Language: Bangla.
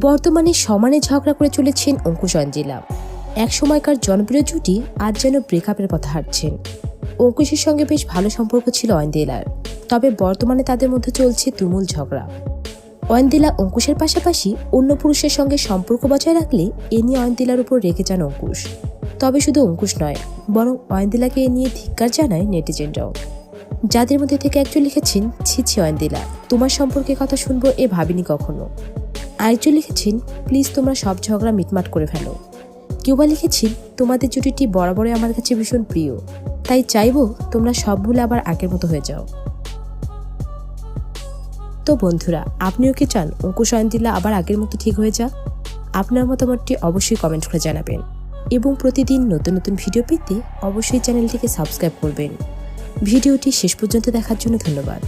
বর্তমানে সমানে ঝগড়া করে চলেছেন অঙ্কুশ অঞ্জিলা এক সময়কার জনপ্রিয় জুটি আজ যেন ব্রেকআপের কথা হাঁটছেন। অঙ্কুশের সঙ্গে বেশ ভালো সম্পর্ক ছিল অয়েন্দেলার তবে বর্তমানে তাদের মধ্যে চলছে তুমুল ঝগড়া। অয়েন্দিলা অঙ্কুশের পাশাপাশি অন্য পুরুষের সঙ্গে সম্পর্ক বজায় রাখলে এ নিয়ে অয়েন্দিলার উপর রেখে যান অঙ্কুশ। তবে শুধু অঙ্কুশ নয়, বরং অয়েন্দিলাকে এ নিয়ে ধিক্কার জানায় নেটিজেনরাও। যাদের মধ্যে থেকে একজন লিখেছেন, ছি ছি অয়েন্দিলা তোমার সম্পর্কে কথা শুনব এ ভাবিনি কখনো। আরেকজন লিখেছেন, প্লিজ তোমরা সব ঝগড়া মিটমাট করে ফেলো। কেউ বা লিখেছেন, তোমাদের জুটিটি বরাবরই আমার কাছে ভীষণ প্রিয়। তাই চাইব তোমরা সব ভুলে আবার আগের মতো হয়ে যাও। তো বন্ধুরা, আপনিও কি চান অঙ্কুশ অয়ন্তিলা আবার আগের মতো ঠিক হয়ে যাক? আপনার মতামতটি অবশ্যই কমেন্ট করে জানাবেন। এবং প্রতিদিন নতুন নতুন ভিডিও পেতে অবশ্যই চ্যানেলটিকে সাবস্ক্রাইব করবেন। ভিডিওটি শেষ পর্যন্ত দেখার জন্য ধন্যবাদ।